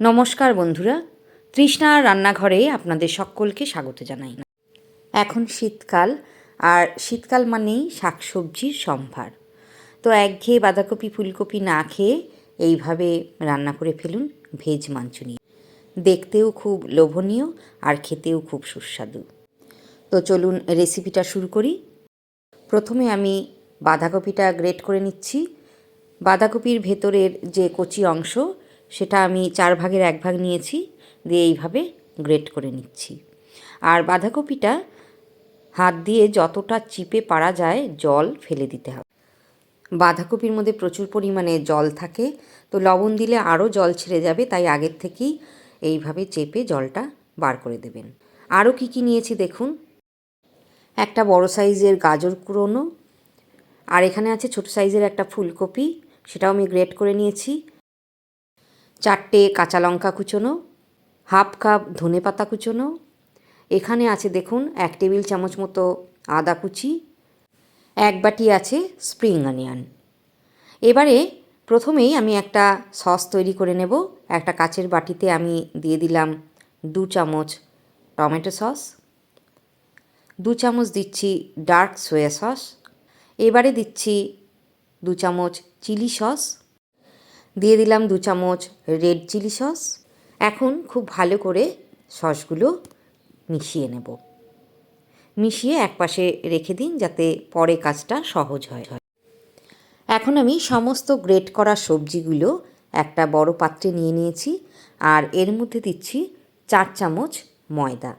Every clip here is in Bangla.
নমস্কার বন্ধুরা, তৃষ্ণা রান্নাঘরে আপনাদের সকলকে স্বাগত জানাই। এখন শীতকাল, আর শীতকাল মানেই শাকসবজির সম্ভার। তো একঘেয়ে বাঁধাকপি, ফুলকপি না খেয়ে এইভাবে রান্না করে ফেলুন ভেজ মাঞ্চুরি দেখতেও খুব লোভনীয় আর খেতেও খুব সুস্বাদু। তো চলুন রেসিপিটা শুরু করি। প্রথমে আমি বাঁধাকপিটা গ্রেট করে নিচ্ছি। বাঁধাকপির ভেতরের যে কচি অংশ সেটা আমি চার ভাগের এক ভাগ নিয়েছি, দিয়ে এইভাবে গ্রেট করে নিচ্ছি। আর বাঁধাকপিটা হাত দিয়ে যতটা চিপে পারা যায় জল ফেলে দিতে হবে। বাঁধাকপির মধ্যে প্রচুর পরিমাণে জল থাকে, তো লবণ দিলে আরও জল ছেড়ে যাবে, তাই আগের থেকেই এইভাবে চেপে জলটা বার করে দেবেন। আরও কি কি নিয়েছি দেখুন। একটা বড় সাইজের গাজর কুড়োনো, আর এখানে আছে ছোট সাইজের একটা ফুলকপি, সেটাও আমি গ্রেট করে নিয়েছি। চারটে কাঁচা লঙ্কা কুচোনো, হাফ কাপ ধনে পাতা কুচোনো। এখানে আছে দেখুন, এক টেবিল চামচ মতো আদা কুচি, এক বাটি আছে স্প্রিং অনিয়ন। এবারে প্রথমেই আমি একটা সস তৈরি করে নেব। একটা কাচের বাটিতে আমি দিয়ে দিলাম দু চামচ টমেটো সস, দু চামচ দিচ্ছি ডার্ক সোয়া সস, এবারে দিচ্ছি দু চামচ চিলি সস দিয়ে দিলাম দু চামচ রেড চিলি সস এখন খুব ভালো করে সসগুলো মিশিয়ে নেব। মিশিয়ে একপাশে রেখে দিন যাতে পরে কাজটা সহজ হয়। এখন আমি সমস্ত গ্রেট করা সবজিগুলো একটা বড় পাত্রে নিয়ে নিয়েছি আর এর মধ্যে দিচ্ছি চার চামচ ময়দা।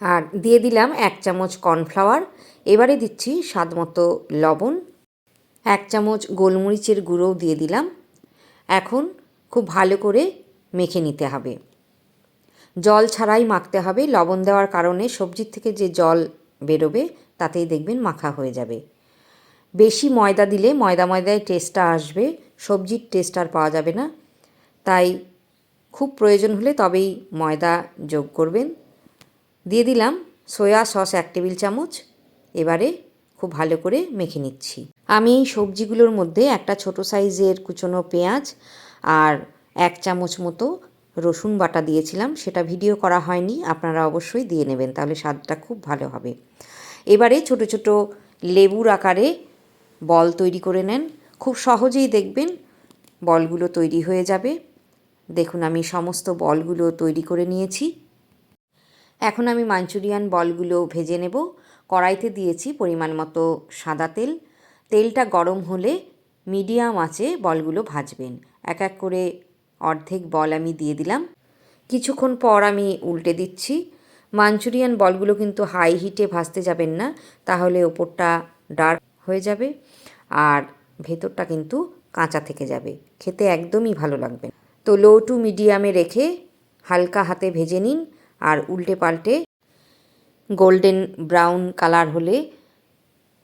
আর দিয়ে দিলাম এক চামচ কর্নফ্লাওয়ার এবারে দিচ্ছি স্বাদ মতো লবণ। এক চামচ গোলমরিচের গুঁড়োও দিয়ে দিলাম। এখন খুব ভালো করে মেখে নিতে হবে। জল ছাড়াই মাখতে হবে। লবণ দেওয়ার কারণে সবজির থেকে যে জল বেরোবে, তাতেই দেখবেন মাখা হয়ে যাবে। বেশি ময়দা দিলে ময়দা ময়দায় টেস্টটা আসবে। সবজির টেস্ট আর পাওয়া যাবে না। তাই খুব প্রয়োজন হলে তবেই ময়দা যোগ করবেন। দিয়ে দিলাম সয়া সস এক টেবিল চামচ। এবারে খুব ভালো করে মেখে নিচ্ছি। আমি এই সবজিগুলোর মধ্যে একটা ছোট সাইজের কুচনো পেঁয়াজ আর এক চামচ মতো রসুন বাটা দিয়েছিলাম, সেটা ভিডিও করা হয়নি, আপনারা অবশ্যই দিয়ে নেবেন, তাহলে স্বাদটা খুব ভালো হবে। এবারে ছোট ছোট লেবুর আকারে বল তৈরি করে নেন। খুব সহজেই দেখবেন বলগুলো তৈরি হয়ে যাবে। দেখুন, আমি সমস্ত বলগুলো তৈরি করে নিয়েছি। এখন আমি মাঞ্চুরিয়ান বলগুলো ভেজে নেব। কড়াইতে দিয়েছি পরিমাণ মতো সাদা তেল। তেলটা গরম হলে মিডিয়াম আঁচে বলগুলো ভাজবেন। এক এক করে অর্ধেক বল আমি দিয়ে দিলাম। কিছুক্ষণ পর আমি উল্টে দিচ্ছি। মাঞ্চুরিয়ান বলগুলো কিন্তু হাই হিটে ভাজতে যাবেন না, তাহলে ওপরটা ডার্ক হয়ে যাবে আর ভেতরটা কিন্তু কাঁচা থেকে যাবে। খেতে একদমই ভালো লাগবে তো লো টু মিডিয়ামে রেখে হালকা হাতে ভেজে নিন আর উল্টে পাল্টে গোল্ডেন ব্রাউন কালার হলে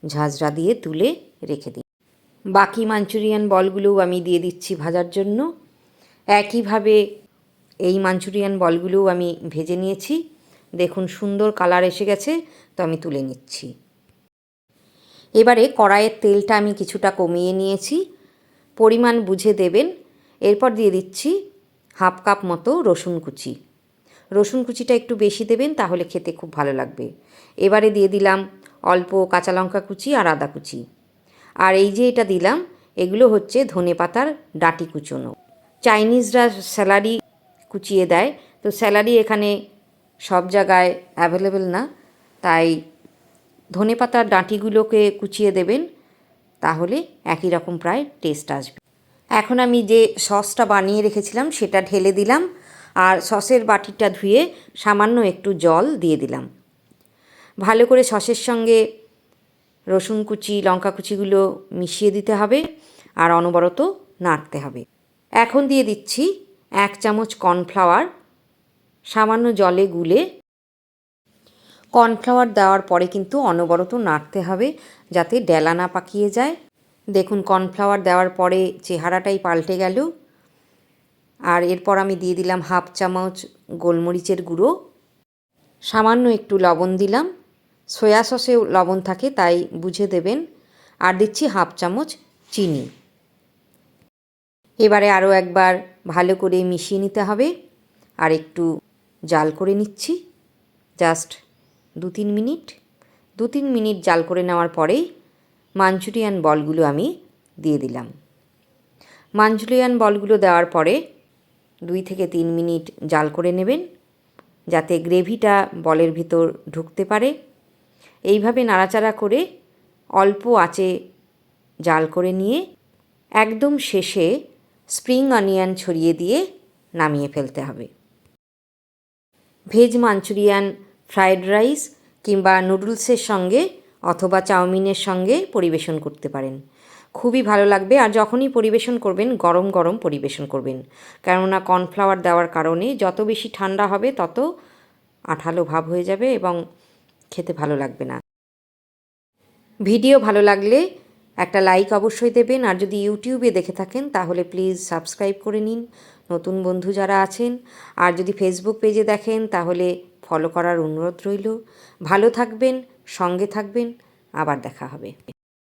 ঝাঁঝরা দিয়ে তুলে রেখে দিন বাকি মাঞ্চুরিয়ান বলগুলোও আমি দিয়ে দিচ্ছি ভাজার জন্য। একইভাবে এই মাঞ্চুরিয়ান বলগুলোও আমি ভেজে নিয়েছি। দেখুন, সুন্দর কালার এসে গেছে, তো আমি তুলে নিচ্ছি। এবারে কড়াইয়ের তেলটা আমি কিছুটা কমিয়ে নিয়েছি। পরিমাণ বুঝে দেবেন। এরপর দিয়ে দিচ্ছি হাফ কাপ মতো রসুন কুচি। রসুন কুচিটা একটু বেশি দেবেন, তাহলে খেতে খুব ভালো লাগবে। এবারে দিয়ে দিলাম অল্প কাঁচা লঙ্কা কুচি আর আদা কুচি। আর এই যে এটা দিলাম, এগুলো হচ্ছে ধনে পাতার ডাঁটি কুচোনো। চাইনিজরা স্যালারি কুচিয়ে দেয়, তো স্যালারি এখানে সব জায়গায় অ্যাভেলেবেল না। তাই ধনে পাতার ডাঁটিগুলোকে কুচিয়ে দেবেন, তাহলে একই রকম প্রায় টেস্ট আসবে। এখন আমি যে সসটা বানিয়ে রেখেছিলাম, সেটা ঢেলে দিলাম। আর সসের বাটিটা ধুয়ে সামান্য একটু জল দিয়ে দিলাম। ভালো করে সসের সঙ্গে রসুন কুচি, লঙ্কা কুচিগুলো মিশিয়ে দিতে হবে আর অনবরত নাড়তে হবে। এখন দিয়ে দিচ্ছি এক চামচ কর্নফ্লাওয়ার। সামান্য জলে গুলে কর্নফ্লাওয়ার দেওয়ার পরে কিন্তু অনবরত নাড়তে হবে যাতে ডেলা না পাকিয়ে যায়। দেখুন, কর্নফ্লাওয়ার দেওয়ার পরে চেহারাটাই পাল্টে গেল। আর এরপর আমি দিয়ে দিলাম হাফ চামচ গোলমরিচের গুঁড়ো। সামান্য একটু লবণ দিলাম। সয়া সসেও লবণ থাকে, তাই বুঝে দেবেন। আর দিচ্ছি হাফ চামচ চিনি। এবারে আরও একবার ভালো করে মিশিয়ে নিতে হবে। আর একটু জাল করে নিচ্ছি। জাস্ট দু তিন মিনিট। দু তিন মিনিট জাল করে নেওয়ার পরেই মাঞ্চুরিয়ান বলগুলো আমি দিয়ে দিলাম। মাঞ্চুরিয়ান বলগুলো দেওয়ার পরে দুই থেকে তিন মিনিট জাল করে নেবেন, যাতে গ্রেভিটা বলের ভিতর ঢুকতে পারে। এইভাবে নাড়াচাড়া করে অল্প আঁচে জাল করে নিয়ে একদম শেষে স্প্রিং অনিয়ন ছড়িয়ে দিয়ে নামিয়ে ফেলতে হবে। ভেজ মাঞ্চুরিয়ান ফ্রায়েড রাইস কিংবা নুডলসের সঙ্গে অথবা চাউমিনের সঙ্গে পরিবেশন করতে পারেন। খুবই ভালো লাগবে। আর যখনই পরিবেশন করবেন, গরম গরম পরিবেশন করবেন। কেননা কর্নফ্লাওয়ার দেওয়ার কারণে যত বেশি ঠান্ডা হবে, তত আঠালো ভাব হয়ে যাবে এবং খেতে ভালো লাগবে না। ভিডিও ভালো লাগলে একটা লাইক অবশ্যই দেবেন। আর যদি ইউটিউবে দেখে থাকেন, তাহলে প্লিজ সাবস্ক্রাইব করে নিন। নতুন বন্ধু যারা আছেন, আর যদি ফেসবুক পেজে দেখেন, তাহলে ফলো করার অনুরোধ রইল। ভালো থাকবেন, সঙ্গে থাকবেন। আবার দেখা হবে।